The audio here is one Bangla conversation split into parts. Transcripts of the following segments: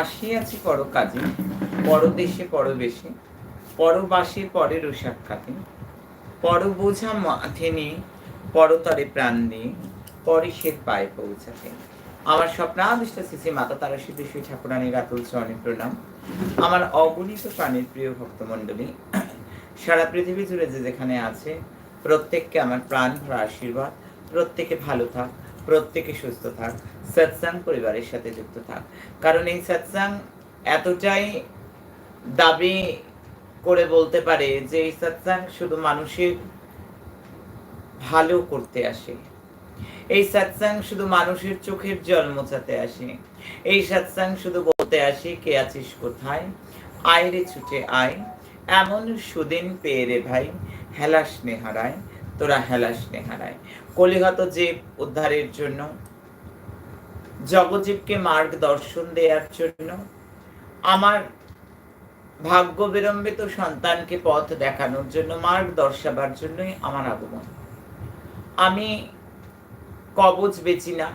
আসিয়াছি পর কাজে পরদেশে পরবেশে, পরবাসে পরের সাক্ষাতে পর বোঝা মাথে নিয়ে পরতরে প্রাণ দিয়ে পরে সে পায়ে পৌঁছাতে। আমার স্বপ্নাদিষ্ট শ্রী মাতা তারা সিদ্ধেশ্বরী ঠাকুরানীর আতুল চরণে প্রণাম। আমার অগণিত প্রাণের প্রিয় ভক্তমণ্ডলী, সারা পৃথিবী জুড়ে যে যেখানে আছে, প্রত্যেককে আমার প্রাণ ভরা আশীর্বাদ, প্রত্যেকে ভালো থাক। প্রত্যেকে সুস্থ থাক। সৎসাং পরিবারের সাথে যুক্ত থাক। কারণ এই সৎসাং এতটাই দাবি করে বলতে পারে যে এই সৎসাং শুধু মানুষের ভালো করতে আসে। এই সৎসাং শুধু মানুষের চোখের জল মোছাতে আসে। এই সৎসাং শুধু বলতে আসে কে আছিস কোথায়? আয় রে ছুটে আয়। এমন সুদিন পেয়ে রে ভাই, হেলাস নেহারায়। তোরা হেলাস নেহারায়। কলিহত জীব উদ্ধারের জন্য জগজীবকে মার্গ দর্শন দেওয়ার জন্য, আমার ভাগ্য বিলম্বিত সন্তানকে পথ দেখানোর জন্য, মার্গ দর্শাবার জন্যই আমার আগমন। আমি কবচ বেচি না,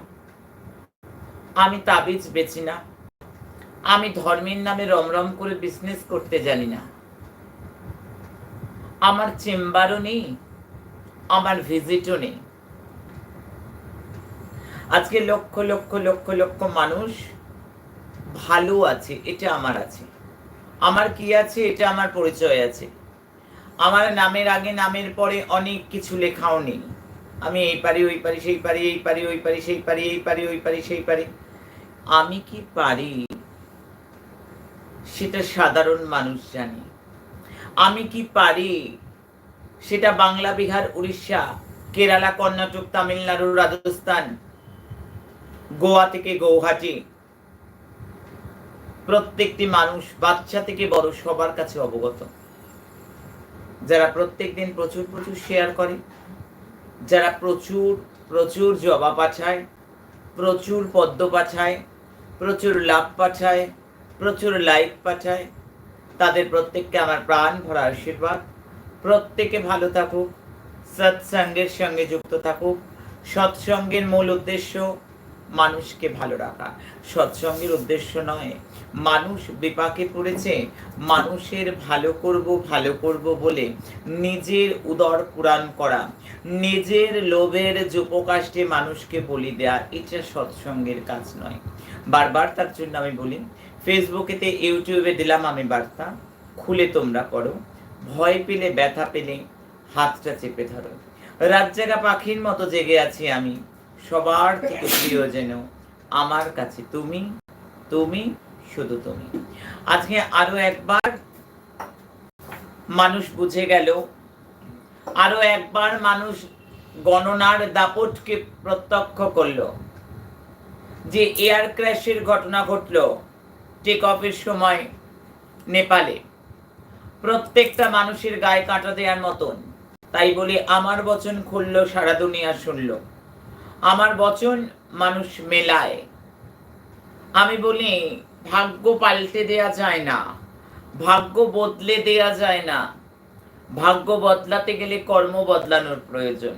আমি তাবিজ বেচি না, আমি ধর্মের নামে রমরম করে বিজনেস করতে জানি না। আমার চেম্বারও নেই আমার ভিজিটও নেই। আজকে লক্ষ লক্ষ লক্ষ লক্ষ মানুষ ভালো আছে, এটা আমার আছে। আমার কি আছে, এটা আমার পরিচয় আছে। আমার নামের আগে, নামের পরে অনেক কিছু লেখাও নেই। আমি এই পারি, ওই পারি, সেই পারি, এই পারি, ওই পারি, সেই পারি, এই পারি, ওই পারি, সেই পারি। আমি কি পারি? সেটা সাধারণ মানুষ জানে। আমি কি পারি? সেটা বাংলা, বিহার, উড়িষ্যা, কেরালা, কর্ণাটক, তামিলনাড়ু, রাজস্থান, গোয়া থেকে গৌহাটি। প্রত্যেকটি মানুষ বাচ্চা থেকে বড় সবার কাছে অবগত। যারা প্রত্যেক দিন প্রচুর প্রচুর শেয়ার করে, যারা প্রচুর প্রচুর জবা পাঠায়, প্রচুর পদ্ম পাঠায়, প্রচুর লাভ পাঠায়, প্রচুর লাইক পাঠায়, তাদের প্রত্যেককে আমার প্রাণ ভরা আশীর্বাদ। প্রত্যেকে ভালো থাকুক, সৎসঙ্গের সঙ্গে যুক্ত থাকুক, সৎসঙ্গের মূল উদ্দেশ্য মানুষকে ভালো রাখা। সৎসঙ্গের উদ্দেশ্য নয়, মানুষ বিপাকে পড়েছে, মানুষের ভালো করব ভালো করব বলে নিজের উদর পুরাণ করা, নিজের লোভের যুপকাষ্টে মানুষকে বলি দেয়া, এটা সৎসঙ্গের কাজ নয়। বারবার তার জন্য আমি বলি, ফেসবুকেতে, ইউটিউবে দিলাম আমি বার্তা, খুলে তোমরা পড়ো ভয় পেলে, ব্যথা পেলে হাতটা চেপে ধরো। রাত জাগা পাখির মতো জেগে আছি আমি। সবার থেকে প্রিয় যেন আমার কাছে তুমি তুমি শুধু তুমি। আজকে আরও একবার মানুষ বুঝে গেল, আরও একবার মানুষ গণনার দাপটকে প্রত্যক্ষ করল যে এয়ার ক্র্যাশের ঘটনা ঘটলো। টেক অফের সময় নেপালে। প্রত্যেকটা মানুষের গায়ে কাঁটা দেওয়ার মতন। তাই বলে আমার বচন খুললো, সারা দুনিয়া শুনলো। আমার বচন মানুষ মেলায়। আমি বলি, ভাগ্য পাল্টে দেয়া যায় না। ভাগ্য বদলে দেয়া যায় না। ভাগ্য বদলাতে গেলে কর্ম বদলানোর প্রয়োজন।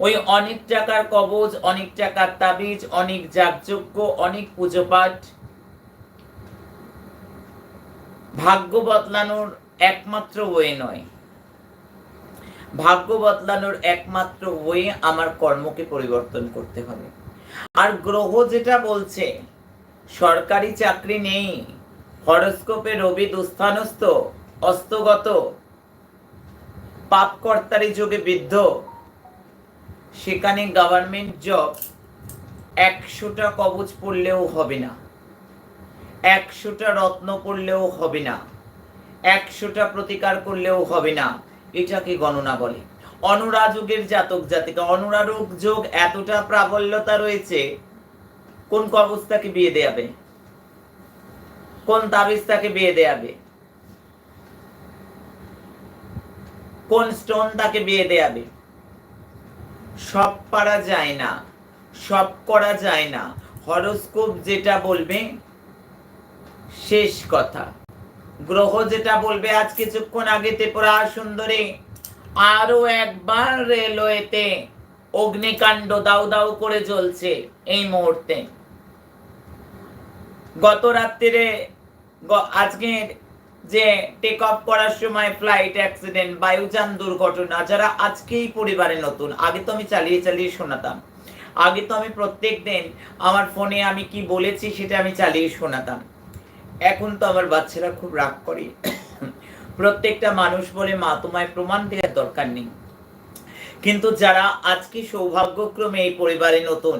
ওই অনেক টাকার কবজ, অনেক টাকার তাবিজ, অনেক যাগযজ্ঞ, অনেক পুজো পাঠ ভাগ্য বদলানোর একমাত্র ওয়ে নয়। ভাগ্য বদলানোর একমাত্র ওয়ে আমার কর্মকে পরিবর্তন করতে হবে। আর গ্রহ যেটা বলছে, সরকারি চাকরি নেই, হরস্কোপে রবি দুস্থানস্থ, অস্তগত পাপকর্তারি যোগে বিদ্ধ, সেখানে গভর্নমেন্ট জব একশোটা কবচ পড়লেও হবে না, একশোটা রত্ন পড়লেও হবে না। একশোটা প্রতিকার করলেও হবে না। এটাকে গণনা বলে? অনুরাযোগের জাতক জাতিকা অনুরারোগ যোগ এতটা প্রাবল্যতা রয়েছে, কোন কবচ তাকে বিয়ে দেয়াবে? কোন তাবিজ তাকে বিয়ে দেয়াবে? কোন স্টোন তাকে বিয়ে দেয়াবে? সব পারা যায় না, সব করা যায় না। হরস্কোপ যেটা বলবে, শেষ কথা। গ্রহ যেটা বলবে, আজ কিছুক্ষণ আগে ত্রিপুরা সুন্দরী। আরও একবার রেলওয়েতে অগ্নিকাণ্ড দাউ দাউ করে চলছে এই মুহূর্তে। গত রাত্রিরে আজকের যে টেক অফ করার সময় ফ্লাইট অ্যাক্সিডেন্ট বায়ুযান দুর্ঘটনা, যারা আজকেই পরিবারে নতুন, আগে তো আমি চালিয়ে চালিয়ে শোনাতাম। আগে তো আমি প্রত্যেক দিন আমার ফোনে আমি কি বলেছি সেটা আমি চালিয়ে শোনাতাম। এখন তো আমার বাচ্চারা খুব রাগ করে। প্রত্যেকটা মানুষ বলে, মা, তোমায় প্রমাণ দেওয়ার দরকার নেই। কিন্তু যারা আজকে সৌভাগ্যক্রমে এই পরিবারে নতুন,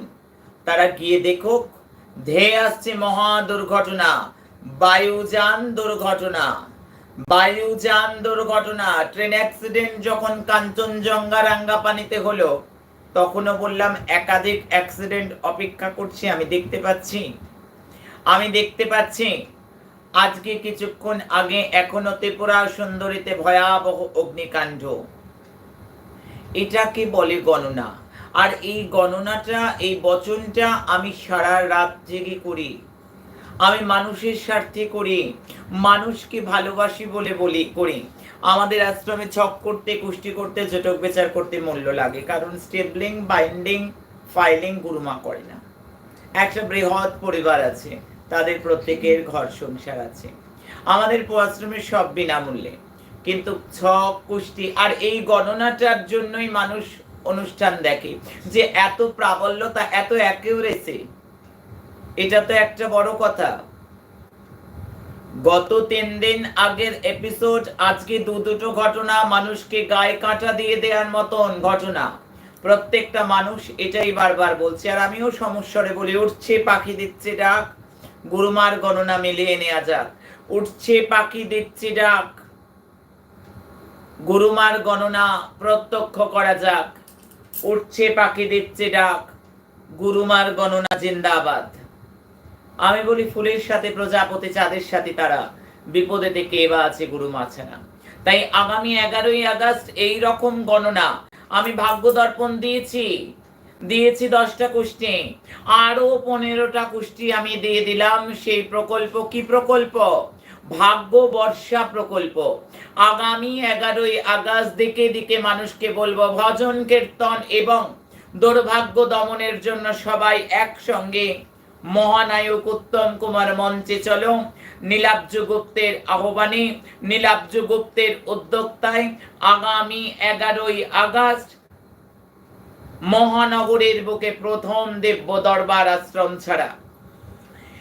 তারা গিয়ে দেখুক, ধেয়ে আসছে মহা দুর্ঘটনা, বায়ুযান দুর্ঘটনা বায়ুযান দুর্ঘটনা। ট্রেন অ্যাক্সিডেন্ট যখন কাঞ্চনজঙ্ঘা রাঙ্গাপানিতে হলো, তখনও বললাম, একাধিক অ্যাক্সিডেন্ট অপেক্ষা করছি, আমি দেখতে পাচ্ছি। আমি দেখতে পাচ্ছি আজকে কিছুক্ষণ আগে এখনও ত্রিপুরা সুন্দরীতে ভয়াবহ অগ্নিকাণ্ড। এটাকে বলে গণনা? আর এই গণনাটা, এই বচনটা আমি সারা রাত জেগে করি। আমি মানুষের স্বার্থে করি, মানুষকে ভালোবাসি বলে বলি, করি। আমাদের আশ্রমে ছক করতে, কুষ্টি করতে, জটক বিচার করতে মূল্য লাগে, কারণ স্টেবলিং, বাইন্ডিং, ফাইলিং গুরুমা করে না। একটা বৃহৎ পরিবার আছে। তাদের প্রত্যেকের ঘর সংসার আছে। আমাদের আশ্রমের সব বিনামূল্যে। কিন্তু ছক, কুষ্টি আর এই গণনাটার জন্যই মানুষ অনুষ্ঠান দেখে যে এত প্রাবল্যতা, এত অ্যাকিউরেসি, এটা তো একটা বড় কথা। গত তিন দিন আগের এপিসোড, আজকে দু দুটো ঘটনা, মানুষকে গায়ে কাঁটা দিয়ে দেওয়ার মতন ঘটনা। প্রত্যেকটা মানুষ এটাই বারবার বলছে, আর আমিও সমস্যারে বলি উঠছে, পাখি দিচ্ছে ডাক। গুরুমার গণনা মিলিয়ে নেওয়া যাক উঠছে পাখি দিচ্ছে ডাক। গুরুমার গণনা প্রত্যক্ষ করা যাক। উঠছে পাখি দিচ্ছে ডাক। গুরুমার গণনা জিন্দাবাদ। আমি বলি ফুলের সাথে প্রজাপতি, চাঁদের সাথে তারা। বিপদে থেকে বা আছে গুরু আছে না তাই আগামী এগারোই আগস্ট এই রকম গণনা আমি ভাগ্য দর্পণ দিয়েছি। দিয়েছি দশটা কুষ্টি। আরও পনেরোটা কুষ্টি আমি দিয়ে দিলাম। সেই প্রকল্প কি প্রকল্প? ভাগ্য বর্ষা প্রকল্প। আগামী এগারোই আগস্ট দিকে দিকে মানুষকে বলব ভজন, কীর্তন এবং দুর্ভাগ্য দমনের জন্য সবাই একসঙ্গে মহানায়ক উত্তম কুমার মঞ্চে চলো। নীলাব্জ গুপ্তের আহ্বানে, নীলাব্জ গুপ্তের উদ্যোক্তায় আগামী এগারোই আগস্ট মহানগরের বুকে প্রথম দিব্য দরবার আশ্রম ছাড়া।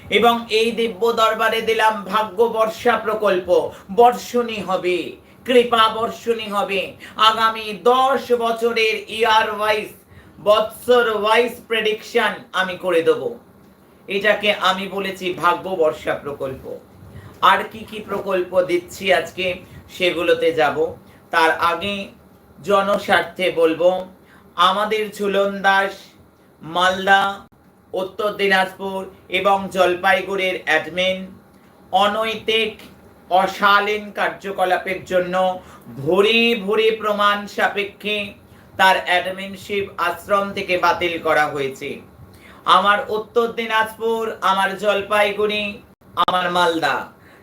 এবং এই দিব্য দরবারে দিলাম ভাগ্য বর্ষা প্রকল্প। বর্ষণী হবে, কৃপা বর্ষণী হবে। আগামী দশ বছরের ইয়ার ওয়াইজ, বৎসর ওয়াইজ প্রেডিকশন আমি করে দেবো। এটাকে আমি বলেছি ভাগ্য বর্ষা প্রকল্প। আর কি কি প্রকল্প দিচ্ছি আজকে সেগুলোতে যাব। তার আগে জনস্বার্থে বলব আমাদের ঝুলন দাস মালদা, উত্তর দিনাজপুর এবং জলপাইগুড়ির অ্যাডমিন অনৈতিক, অশালীন কার্যকলাপের জন্য ভরে ভরে প্রমাণ সাপেক্ষে তার অ্যাডমিনশিপ আশ্রম থেকে বাতিল করা হয়েছে। আমার উত্তর দিনাজপুর, আমার জলপাইগুড়ি, আমার মালদা।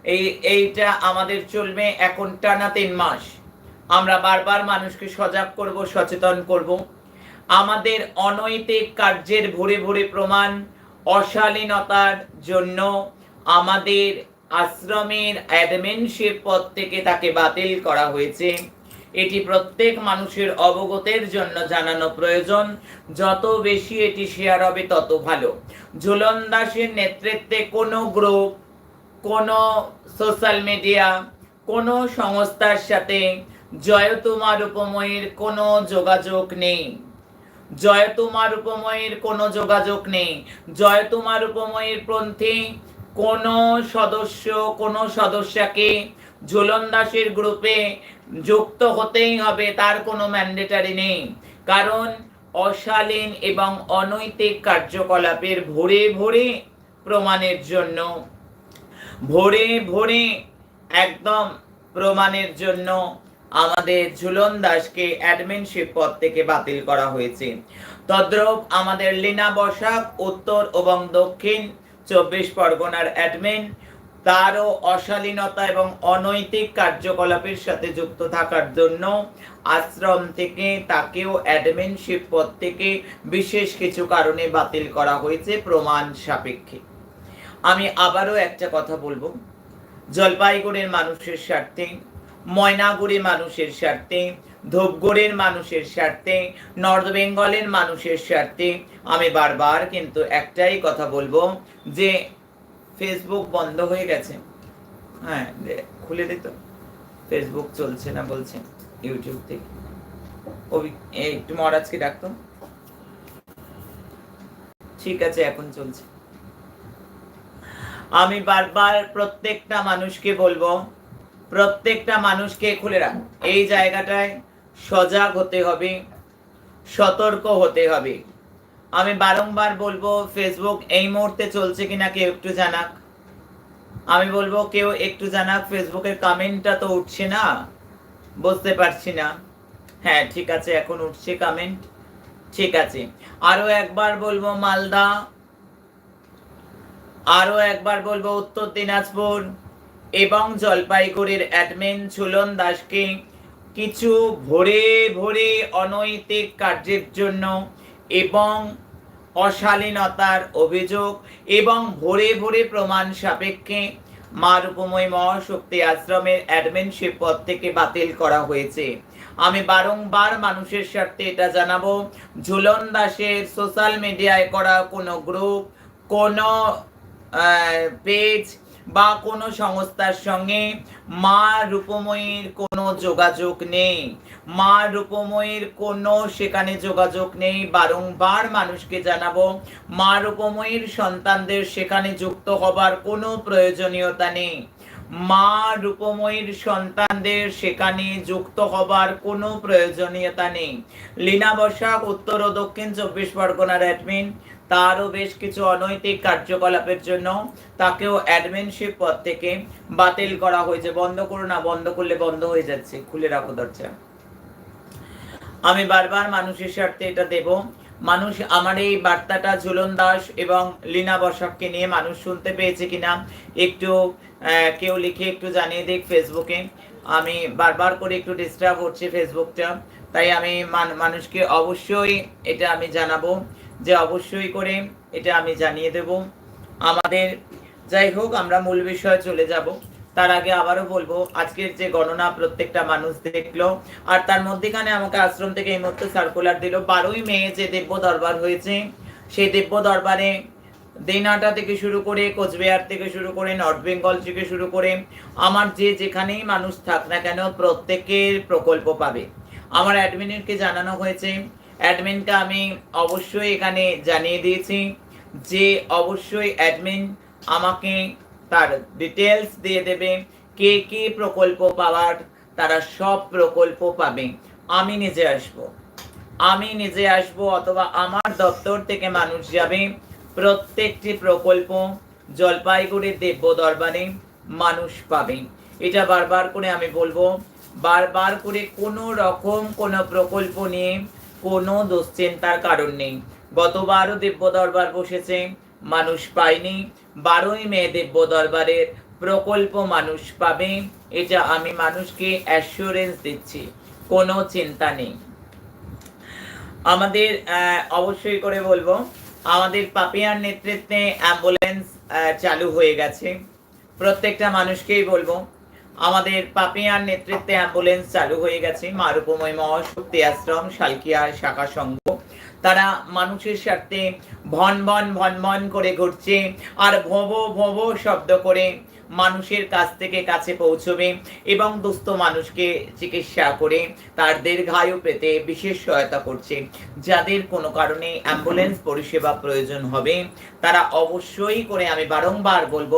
এই, এইটা আমাদের চলবে এখন টানা তিন মাস। আমরা বারবার মানুষকে সজাগ করব, সচেতন করব। আমাদের অনৈতিক কার্যের ভরে ভরে প্রমাণ অশালীনতার জন্য আমাদের আশ্রমের অ্যাডমিনশিপ পদ থেকে তাকে বাতিল করা হয়েছে। এটি প্রত্যেক মানুষের অবগতের জন্য জানানো প্রয়োজন। যত বেশি এটি শেয়ার হবে, তত ভালো। ঝুলন দাসের নেতৃত্বে কোনো গ্রুপ কোনো সোশ্যাল মিডিয়া কোনো সংস্থার সাথে জয়তুমার উপময়ের কোনো যোগাযোগ নেই। জয়তুমার উপময়ের কোনো যোগাযোগ নেই। জয়তুমার উপময়ের পন্থী কোনো সদস্য, কোনো সদস্যকে ঝুলন দাসের গ্রুপে যুক্ত হতেই হবে, তার কোনো ম্যান্ডেটারি নেই। কারণ অশালীন এবং অনৈতিক কার্যকলাপের ভরে ভরে প্রমাণের জন্য, ভরে ভরে একদম প্রমাণের জন্য আমাদের ঝুলন দাসকে অ্যাডমিনশিপ পদ থেকে বাতিল করা হয়েছে। তদ্রূপ আমাদের লীনা বসাক উত্তর এবং দক্ষিণ চব্বিশ পরগনার অ্যাডমিন তারও অশালীনতা এবং অনৈতিক কার্যকলাপের সাথে যুক্ত থাকার জন্য আশ্রম থেকে তাকেও অ্যাডমিনশিপ পদ থেকে বিশেষ কিছু কারণে বাতিল করা হয়েছে প্রমাণ সাপেক্ষে। আমি আবারও একটা কথা বলব। জলপাইগুড়ির মানুষের স্বার্থে ময়নাগুড়ি মানুষের স্বার্থে, ধূপগুড়ির মানুষের স্বার্থে, নর্থ বেঙ্গলের মানুষের স্বার্থে। আমি বারবার কিন্তু একটাই কথা বলব যে ফেসবুক বন্ধ হয়ে গেছে। হ্যাঁ খুলে দিত ফেসবুক চলছে না বলছে ইউটিউব থেকে। একটু মহারাজকে ডাকতো ঠিক আছে, এখন চলছে। আমি বারবার প্রত্যেকটা মানুষকে বলব প্রত্যেকটা মানুষকে খুলে রাখ। এই জায়গাটায় সজাগ হতে হবে, সতর্ক হতে হবে। আমি বারংবার বলব ফেসবুক এই মুহূর্তে চলছে কিনা কেউ একটু জানাক। আমি বলব, কেউ একটু জানাক ফেসবুকের কমেন্টটা তো উঠছে না? বুঝতে পারছি না। হ্যাঁ ঠিক আছে, এখন উঠছে কমেন্ট ঠিক আছে। আরও একবার বলব, মালদা। আরও একবার বলব, উত্তর দিনাজপুর। এবং জলপাইগুড়ির অ্যাডমিন ঝুলন দাসকে কিছু ভরে ভরে অনৈতিক কার্যের জন্য এবং অশালীনতার অভিযোগ এবং ভরে ভরে প্রমাণ সাপেক্ষে মা রূপময় মহাশক্তি আশ্রমের অ্যাডমিনশিপ পদ থেকে বাতিল করা হয়েছে। আমি বারংবার মানুষের স্বার্থে এটা জানাব। ঝুলন দাসের সোশ্যাল মিডিয়ায় করা কোনো গ্রুপ, কোনো পেজ বা কোনো সংস্থার সঙ্গে মা রূপময়ীর কোনো যোগাযোগ নেই। মা রূপময়ীর কোনো সেখানে যোগাযোগ নেই। বারংবার মানুষকে জানাব, মা রূপময়ীর সন্তানদের সেখানে যুক্ত হবার কোনো প্রয়োজনীয়তা নেই। মা রূপময়ীর সন্তানদের সেখানে যুক্ত হবার কোনো প্রয়োজনীয়তা নেই। লীনা বসাক, উত্তর ও দক্ষিণ চব্বিশ পরগনার অ্যাডমিন তারও বেশ কিছু অনৈতিক কার্যকলাপের জন্য তাকেও অ্যাডমিনশিপ পদ থেকে বাতিল করা হয়েছে। বন্ধ করো না, বন্ধ করলে বন্ধ হয়ে যাচ্ছে। খুলে রাখো দরজা। আমি বারবার মানুষের স্বার্থে এটা দেব। মানুষ আমার এই বার্তাটা ঝুলন দাস এবং লীনা বসাককে নিয়ে মানুষ শুনতে পেয়েছে কিনা একটু কেউ লিখে একটু জানিয়ে দিক ফেসবুকে। আমি বারবার করে একটু ডিস্টার্ব হচ্ছে ফেসবুকটা। তাই আমি মান- মানুষকে অবশ্যই এটা আমি জানাব। যে অবশ্যই করে এটা আমি জানিয়ে দেব। আমাদের, যাই হোক, আমরা মূল বিষয়ে চলে যাব। তার আগে আবারও বলব, আজকের যে গণনা প্রত্যেকটা মানুষ দেখল, আর তার মধ্যেখানে আমাকে আশ্রম থেকে এই মুহূর্তে সার্কুলার দিল। বারোই মে যে দিব্য দরবার হয়েছে, সেই দিব্য দরবারে দিনহাটা থেকে শুরু করে, কোচবিহার থেকে শুরু করে, নর্থ বেঙ্গল থেকে শুরু করে, আমার যে যেখানেই মানুষ থাক না কেন, প্রত্যেকের প্রকল্প পাবে। আমার অ্যাডমিনকে জানানো হয়েছে অ্যাডমিনকে আমি অবশ্যই এখানে জানিয়ে দিয়েছি যে অবশ্যই অ্যাডমিন আমাকে তার ডিটেলস দিয়ে দেবে, কে কে প্রকল্প পাওয়ার তারা সব প্রকল্প পাবে। আমি নিজে আসব। আমি নিজে আসব অথবা আমার দপ্তর থেকে মানুষ যাবে প্রত্যেকটি প্রকল্প জলপাইগুড়ির দিব্য দরবারে মানুষ পাবে। এটা বারবার করে আমি বলব, বারবার করে কোনো রকম কোনো প্রকল্প নিয়ে কোনো দুশ্চিন্তার কারণ নেই। গতবারও দিব্য দরবার বসেছে, মানুষ পায়নি। বারোই মে দিব্য দরবারের প্রকল্প মানুষ পাবে, এটা আমি মানুষকে অ্যাসুরেন্স দিচ্ছি, কোনো চিন্তা নেই। আমাদের অবশ্যই করে বলব, আমাদের পাপিয়ার নেতৃত্বে অ্যাম্বুলেন্স চালু হয়ে গেছে। প্রত্যেকটা মানুষকেই বলব আমাদের পাপিয়ার নেতৃত্বে অ্যাম্বুলেন্স চালু হয়ে গেছে। মারুপময় মহাশক্তি আশ্রম শালকিয়া শাখা সংঘ। তারা মানুষের স্বার্থে ভন ভন ভন ভন করে ঘুরছে আর ভব ভব শব্দ করে মানুষের কাছ থেকে কাছে পৌঁছবে এবং দুস্থ মানুষকে চিকিৎসা করে তার দীর্ঘায়ু পেতে বিশেষ সহায়তা করছে। যাদের কোনো কারণে অ্যাম্বুলেন্স পরিষেবা প্রয়োজন হবে, তারা অবশ্যই করে আমি বারংবার বলব,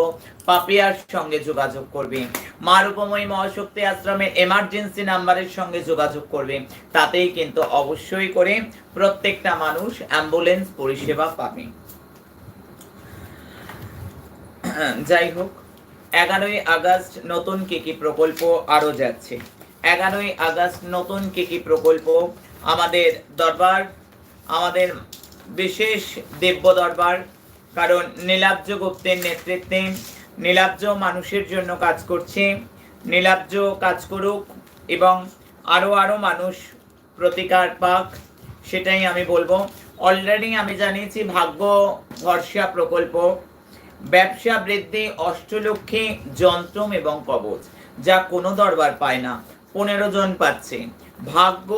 পাপিয়ার সঙ্গে যোগাযোগ করবে। মা মহাশক্তি আশ্রমের এমার্জেন্সি নাম্বারের সঙ্গে যোগাযোগ করবে। তাতেই কিন্তু অবশ্যই করে প্রত্যেকটা মানুষ অ্যাম্বুলেন্স পরিষেবা পাবে। যাই হোক এগারোই আগস্ট নতুন কি কি প্রকল্প আরও যাচ্ছে? এগারোই আগস্ট নতুন কি কি প্রকল্প? আমাদের দরবার, আমাদের বিশেষ দিব্য দরবার, কারণ নীলাব্জ গুপ্তের নেতৃত্বে নীলাব্জ মানুষের জন্য কাজ করছে। নীলাব্জ কাজ করুক এবং আরও আরও মানুষ প্রতিকার পাক, সেটাই আমি বলব। অলরেডি আমি জানিয়েছি ভাগ্য ভরসা প্রকল্প। ব্যবসা বৃদ্ধি অষ্টলক্ষী যন্ত্রম এবং কবচ, যা কোনো দরবার পায় না, পনেরো জন পাচ্ছে। ভাগ্য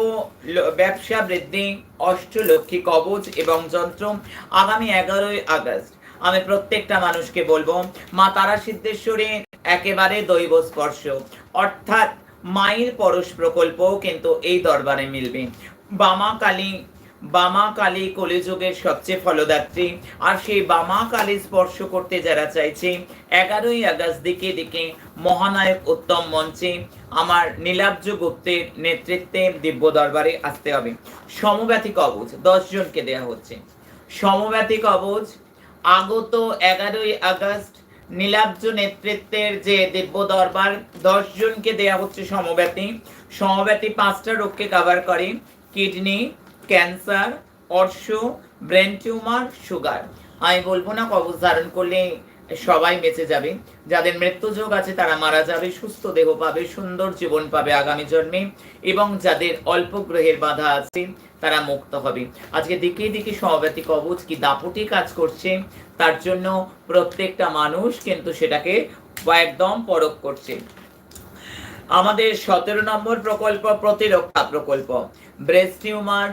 ব্যবসা বৃদ্ধি অষ্টলক্ষী কবচ এবং যন্ত্র আগামী এগারোই আগস্ট। আমি প্রত্যেকটা মানুষকে বলব, মা তারা সিদ্ধেশ্বরী একেবারে দৈব স্পর্শ। অর্থাৎ মায়ের পরশ প্রকল্পও কিন্তু এই দরবারে মিলবে। বামা কালী বামা কালী কলিযুগের সবচেয়ে ফলদাত্রী। আর সেই বামা কালী স্পর্শ করতে যারা চাইছে, এগারোই আগস্ট দিকে দিকে মহানায়ক উত্তম মঞ্চে আমার নীলাব্জ গুপ্তের নেতৃত্বে দিব্য দরবারে আসতে হবে। সমব্যাথী কবচ, দশ জনকে দেয়া হচ্ছে। সমব্যাথী কবচ, আগত এগারোই আগস্ট নীলাব্জ নেতৃত্বের যে দিব্য দরবার দশ জনকে দেয়া হচ্ছে সমব্যাথী সমব্যাথী পাঁচটা রোগকে কভার করে কিডনি ক্যান্সার, অর্শ, ব্রেন টিউমার, সুগার। আমি বলব না কবচ ধারণ করলে সবাই বেঁচে যাবে। যাদের মৃত্যু যোগ আছে তারা মারা যাবে, সুস্থ দেহ পাবে, সুন্দর জীবন পাবে আগামী জন্মে এবং যাদের অল্প গ্রহের বাধা আছে তারা মুক্ত হবে। আজকে দিকে দিকে সমব্যাতি কবচ কি দাপটি কাজ করছে, তার জন্য প্রত্যেকটা মানুষ কিন্তু সেটাকে একদম পরখ করছে। আমাদের সতেরো নম্বর প্রকল্প, প্রতিরক্ষা প্রকল্প। ব্রেস্ট টিউমার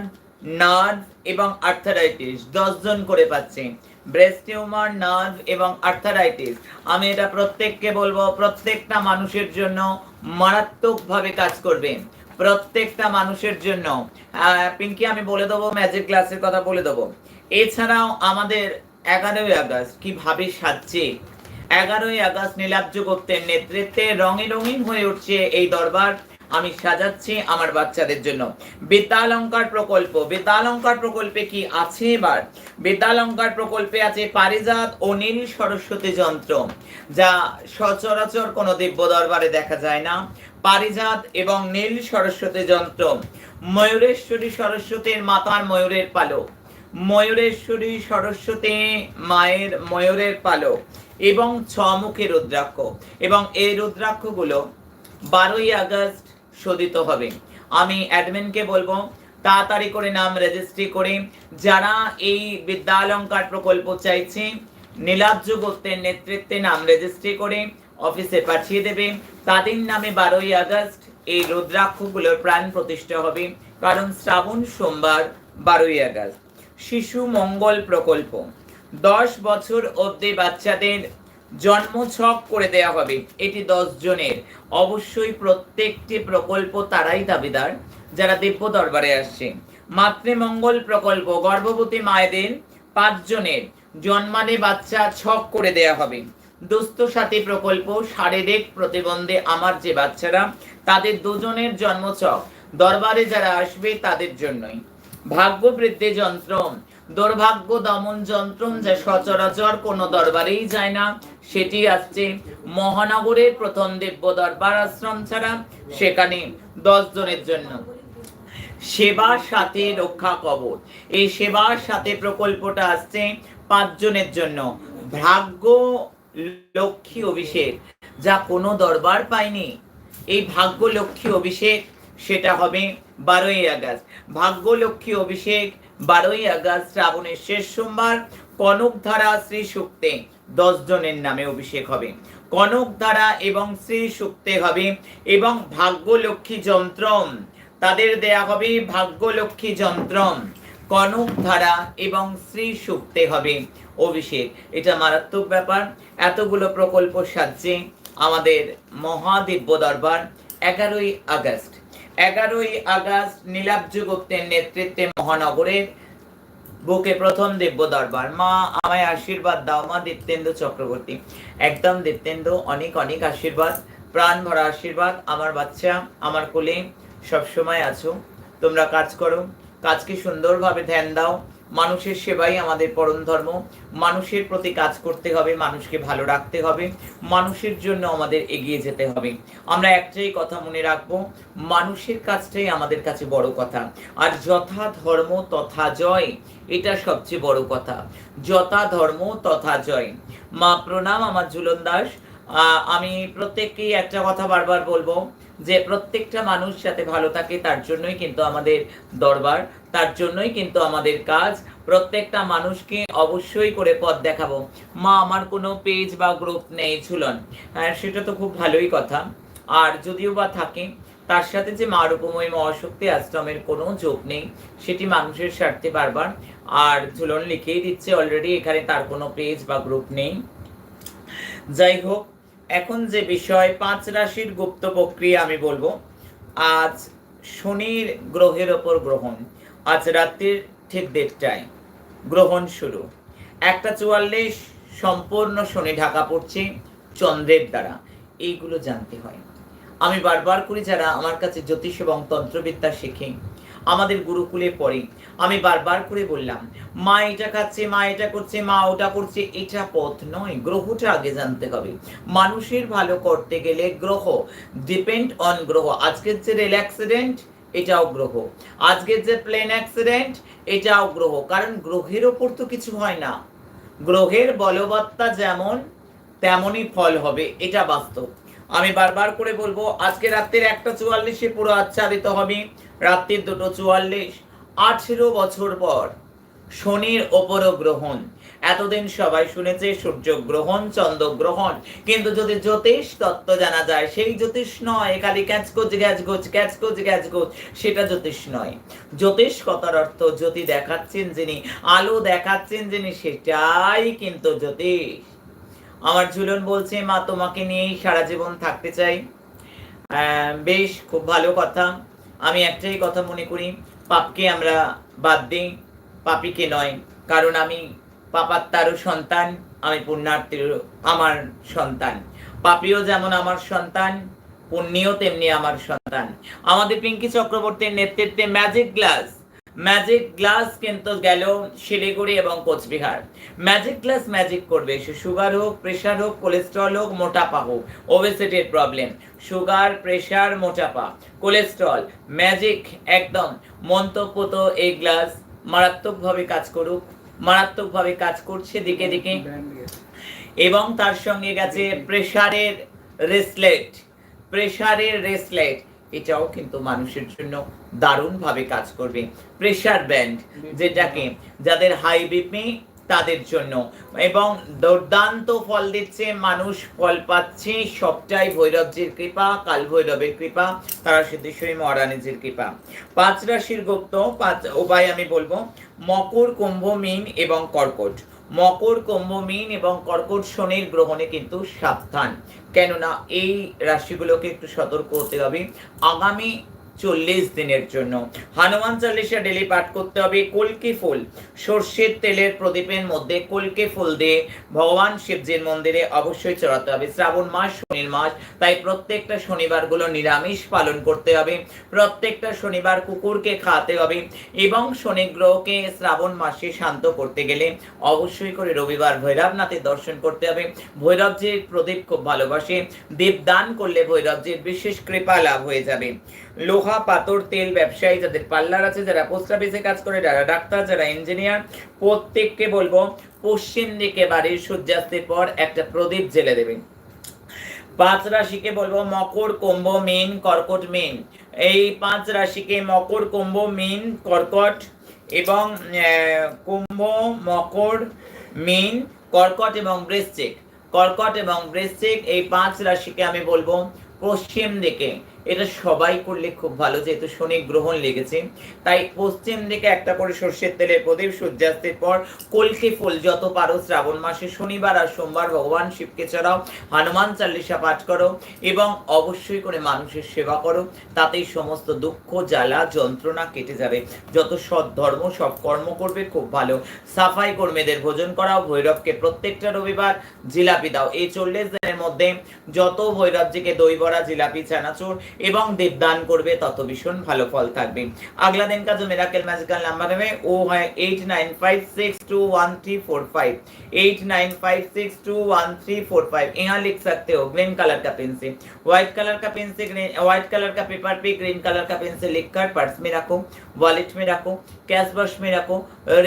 নার্ভ এবং আর্থারাইটিস, দশ জন করে পাচ্ছে। ব্রেস্ট টিউমার, নার্ভ এবং আর্থারাইটিস। আমি এটা প্রত্যেককে বলব, প্রত্যেকটা মানুষের জন্য মারাত্মকভাবে কাজ করবে। প্রত্যেকটা মানুষের জন্য। পিঙ্কি, আমি বলে দেবো, ম্যাজিক ক্লাসের কথা বলে দেবো। এছাড়াও আমাদের এগারোই আগস্ট কীভাবে সাজছে? এগারোই আগস্ট নীলাব্জ গুপ্তের নেতৃত্বে রঙে রঙিন হয়ে উঠছে এই দরবার। আমি সাজাচ্ছি আমার বাচ্চাদের জন্য। বিদ্যালঙ্কার প্রকল্প। বিদ্যালঙ্কার প্রকল্পে কি আছে এবার? বিদ্যালঙ্কার প্রকল্পে আছে পারিজাত ও নীল সরস্বতী যন্ত্র, যা সচরাচর কোনো দিব্য দরবারে দেখা যায় না। পারিজাত এবং নীল সরস্বতী যন্ত্র, ময়ূরেশ্বরী সরস্বতীর মাতার ময়ূরের পালক, ময়ূরেশ্বরী সরস্বতী মায়ের ময়ূরের পালক এবং ছমুখী রুদ্রাক্ষ। এবং এই রুদ্রাক্ষগুলো বারোই আগস্ট শোধিত হবে। আমি অ্যাডমিনকে বলব, তাড়াতাড়ি করে নাম রেজিস্ট্রি করে, যারা এই বিদ্যালঙ্কার প্রকল্প চাইছে নীলাব্জ গুপ্তের নেতৃত্বে নাম রেজিস্ট্রি করে অফিসে পাঠিয়ে দেবে। তাদের নামে বারোই আগস্ট এই রুদ্রাক্ষগুলোর প্রাণ প্রতিষ্ঠা হবে, কারণ শ্রাবণ সোমবার বারোই আগস্ট। শিশু মঙ্গল প্রকল্প। দশ বছর অবধি বাচ্চাদের জন্ম ছক করে দেয়া হবে। এটি দশ জনের। অবশ্যই প্রত্যেকটি প্রকল্প তারাই দাবিদার, যারা দিব্য দরবারে আসছে। মাতৃমঙ্গল প্রকল্প, গর্ভবতী মায়েদের পাঁচ জনের জন্মানে বাচ্চা ছক করে দেয়া হবে। দুস্থ সাথী প্রকল্প, শারীরিক প্রতিবন্ধে আমার যে বাচ্চারা, তাদের দুজনের জন্মছক। দরবারে যারা আসবে তাদের জন্যই। ভাগ্য বৃদ্ধি যন্ত্র দুর্ভাগ্য দমন যন্ত্র যা সচরাচর কোনো দরবারেই যায় না, সেটি আসছে মহানগরের প্রথম দিব্য দরবার আশ্রম ছাড়া, সেখানে দশ জনের জন্য। সেবার সাথে রক্ষা কবর। এই সেবার সাথে প্রকল্পটা আসছে পাঁচজনের জন্য। ভাগ্য লক্ষ্মী অভিষেক, যা কোনো দরবার পায়নি। এই ভাগ্য লক্ষ্মী অভিষেক, সেটা হবে বারোই আগস্ট। ভাগ্য লক্ষ্মী অভিষেক বারোই আগস্ট শ্রাবণের শেষ সোমবার কনক ধারা শ্রী সুক্তে দশ জনের নামে অভিষেক হবে। কনক ধারা এবং শ্রী সুক্তে হবে এবং ভাগ্য লক্ষ্মী যন্ত্রম। তাদের দেয়া হবে ভাগ্য লক্ষ্মী যন্ত্রম। কনক ধারা এবং শ্রী সুক্তে হবে অভিষেক। এটা মারাত্মক ব্যাপার। এতগুলো প্রকল্প সাহায্যে আমাদের মহাদিব্য দরবার এগারোই আগস্ট। এগারোই আগস্ট নীলাব্জ গুপ্তের নেতৃত্বে মহানগরের বুকে প্রথম দিব্য দরবার। মা, আমায় আশীর্বাদ দাও। মা, দীপ্তেন্দু চক্রবর্তী। একদম দীপ্তেন্দু, অনেক অনেক আশীর্বাদ। প্রাণ ভরা আশীর্বাদ। আমার বাচ্চা, আমার কোলে সবসময় আছো। তোমরা কাজ করো। কাজকে সুন্দরভাবে ধ্যান দাও। মানুষের সেবাই আমাদের পরম ধর্ম। মানুষের প্রতি কাজ করতে হবে, মানুষকে ভালো রাখতে হবে, মানুষের জন্য আমাদের এগিয়ে যেতে হবে। আমরা একটাই কথা মনে রাখব, মানুষের কাজটাই আমাদের কাছে বড় কথা। আর যথা ধর্ম তথা জয়, এটা সবচেয়ে বড় কথা। যথা ধর্ম তথা জয়। মা, প্রণাম আমার ঝুলন দাস। আমি প্রত্যেককেই একটা কথা বারবার বলব যে প্রত্যেকটা মানুষ যাতে ভালো থাকে তার জন্যই কিন্তু আমাদের দরবার। তার জন্যই কিন্তু আমাদের কাজ প্রত্যেকটা মানুষকে অবশ্যই করে পথ দেখাবো। মা, আমার কোনো পেজ বা গ্রুপ নেই, ঝুলন। হ্যাঁ সেটা তো খুব ভালোই কথা। আর যদিও বা থাকে, তার সাথে যে মা রূপময়ী মহাশক্তি আশ্রমের কোনো যোগ নেই, সেটি মানুষের স্বার্থে বারবার। আর ঝুলন লিখেই দিচ্ছে অলরেডি এখানে তার কোনো পেজ বা গ্রুপ নেই। যাই হোক, এখন যে বিষয়, পাঁচ রাশির গুপ্ত প্রক্রিয়া আমি বলব। আজ শনির গ্রহের ওপর গ্রহণ। আজ রাত্রির ঠিক দেড়টায়। গ্রহণ শুরু। একটা চুয়াল্লিশ সম্পূর্ণ শনি ঢাকা পড়ছে চন্দ্রের দ্বারা। এইগুলো জানতে হয়। আমি বারবার করে যারা আমার কাছে জ্যোতিষ এবং তন্ত্রবিদ্যা শেখে, আমাদের গুরুকুলে পড়ে, আমি বারবার করে বললাম, মা এটা খাচ্ছে, মা এটা করছে, মা ওটা করছে, এটা পথ নয়, গ্রহটা আগে জানতে হবে। মানুষের ভালো করতে গেলে গ্রহ ডিপেন্ড অন গ্রহ। আজকের যে রেল অ্যাক্সিডেন্ট এটাও গ্রহ। আজকের যে প্লেন অ্যাক্সিডেন্ট এটাও গ্রহ। কারণ গ্রহের ওপর তো কিছু হয় না। গ্রহের বলবত্তা যেমন, তেমনই ফল হবে, এটা বাস্তব। আমি বারবার করে বলব, আজকে রাত্রির একটা চুয়াল্লিশে পুরো আচ্ছাদিত হবে। রাত্রির দুটো চুয়াল্লিশ। আঠেরো বছর পর শনির ওপরও গ্রহণ। এতদিন সবাই শুনেছে, সূর্য গ্রহণ, চন্দ্র গ্রহণ। কিন্তু যদি জ্যোতিষ তত্ত্ব জানা যায়, সেই জ্যোতিষ নয়। খালি ক্যাচ কোচ গ্যাচ গোচ ক্যাচ কোচ গ্যাচ গোচ সেটা জ্যোতিষ নয়। জ্যোতিষ কথার অর্থ জ্যোতি দেখাচ্ছেন যিনি, আলো দেখাচ্ছেন যিনি, সেটাই কিন্তু জ্যোতিষ। আমার ঝুলন বলছে, মা, তোমাকে নিয়েই সারা জীবন থাকতে চাই। বেশ, খুব ভালো কথা। আমি একটাই কথা মনে করি, পাপকে আমরা বাদ দিই, পাপিকে নয়। কারণ আমি পাপাত্মারও সন্তান, আমি পুণ্যার্থীরও আমার সন্তান। পাপিও যেমন আমার সন্তান, পুণ্যিও তেমনি আমার সন্তান। আমাদের পিঙ্কি চক্রবর্তীর নেতৃত্বে ম্যাজিক গ্লাস। ম্যাজিক গ্লাস কিন্তু গেল শিলিগুড়ি এবং কোচবিহার। ম্যাজিক গ্লাস ম্যাজিক করবে। সে সুগার হোক, প্রেশার হোক, কোলেস্ট্রল হোক মোটাপা হোক। ওবেসিটির প্রবলেম সুগার, প্রেশার মোটাপা কোলেস্ট্রল, ম্যাজিক, একদম। মন্তব্য তো এই গ্লাস। মারাত্মকভাবে কাজ করুক। মারাত্মকভাবে কাজ করছে দিকে দিকে। এবং তার সঙ্গে গেছে প্রেশারের রেসলেট। প্রেশারের রেসলেট। এটাও কিন্তু মানুষের জন্য দারুণভাবে কাজ করবে। প্রেশার ব্যান্ড যেটাকে যাদের হাই বিপি তাদের জন্য। এবং দুর্দান্ত ফল দিচ্ছে মানুষ ফল পাচ্ছে সবটাই ভৈরবজির কৃপা কাল ভৈরবের কৃপা তারা সিদ্ধেশ্বরী মহারানীজির কৃপা। পাঁচ রাশির গুপ্ত পাঁচ উপায় আমি বলব মকর, কুম্ভ, মীন এবং কর্কট। মকর, কুম্ভ, মীন এবং কর্কট শনির গ্রহণে কিন্তু সাবধান। কেননা এই রাশিগুলোকে একটু সতর্ক হতে হবে। আগামী চল্লিশ দিনের জন্য। হনুমান চালিশা ডেলি পাঠ করতে হবে কলকি ফুল। সর্ষের তেলের প্রদীপের মধ্যে কলকে ফুল দিয়ে ভগবান শিবজির মন্দিরে অবশ্যই চড়াতে হবে। শ্রাবণ মাস শনির মাস, তাই প্রত্যেকটা শনিবারগুলো নিরামিষ পালন করতে হবে। প্রত্যেকটা শনিবার কুকুরকে খাওয়াতে হবে এবং শনি গ্রহকে শ্রাবণ মাসে শান্ত করতে গেলে অবশ্যই করে রবিবার ভৈরবনাথের দর্শন করতে হবে। ভৈরবজির প্রদীপ খুব ভালোবাসে। দীপদান করলে ভৈরবজির বিশেষ কৃপা লাভ হয়ে যাবে। লোহা, পাথর, তেল ব্যবসায়ী যাদের পার্লার আছে, যারা পোস্ট অফিসে কাজ করে, যারা ডাক্তার, যারা ইঞ্জিনিয়ার প্রত্যেককে বলব পশ্চিম দিকে বাড়ির সূর্যাস্তের পর একটা প্রদীপ জেলে দেবেন পাঁচ রাশিকে বলব মকর, কুম্ভ, মিন, কর্কট, মিন। এই পাঁচ রাশিকে মকর, কুম্ভ, মিন, কর্কট এবং কুম্ভ, মকর, মিন, কর্কট এবং বৃশ্চিক। কর্কট এবং বৃশ্চিক এই পাঁচ রাশিকে আমি বলব পশ্চিম দিকে। এটা সবাই করলে খুব ভালো, যেহেতু শনি গ্রহণ লেগেছে। তাই পশ্চিম দিকে একটা করে সর্ষের তেলের প্রদীপ, সূর্যাস্তের পর কলকে ফুল যত পারো শ্রাবণ মাসে, শনিবার আর সোমবার ভগবান শিবকে চড়াও, হনুমান চাল্লিশা পাঠ করো এবং অবশ্যই করে মানুষের সেবা করো, তাতেই সমস্ত দুঃখ, জ্বালা, যন্ত্রণা কেটে যাবে। যত সৎ ধর্ম, সব কর্ম করবে, খুব ভালো। সাফাই কর্মীদের ভোজন করাও, ভৈরবকে প্রত্যেকটা রবিবার জিলাপি দাও। এই চল্লিশ দিনের মধ্যে যত ভৈরবজিকে দই বড়া, জিলাপি, চানাচুর এবং দেবদান করবে, তত ভীষণ ভালো ফল থাকবে। আগলা দিন কাজ মেরাকেল ম্যাজিক্যাল নাম্বার হবে, ও হয় eight nine five six two one three four five eight nine five six two one three four five यहाँ लिख सकते हो ग्रीन कलर का पेन से व्हाइट कलर का पेन से ग्रीन व्हाइट कलर का पेपर पे ग्रीन कलर का पेन से लिखकर पर्स में रखो वॉलेट में रखो कैश बॉक्स में रखो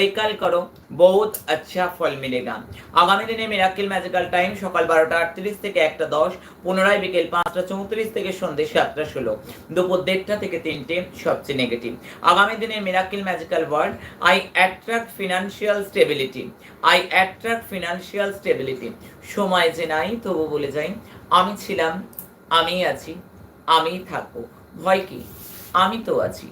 रिकल करो बहुत अच्छा ফল মিলেগা। আগামী দিনে মিরাকিল ম্যাজিক্যাল টাইম সকাল বারোটা আটত্রিশ থেকে একটা দশ, পুনরায় বিকেল পাঁচটা চৌত্রিশ থেকে সন্ধ্যে সাত যাত্রা ষোলো দুপুর দেড়টা থেকে তিনটে সবচেয়ে নেগেটিভ আগামী দিনের miracle magical word I attract financial stability I attract financial stability সময় যে নাই, তবু বলে যাই, আমি ছিলাম আমি আছি আমি থাকব। ভয় কি? আমি তো আছি।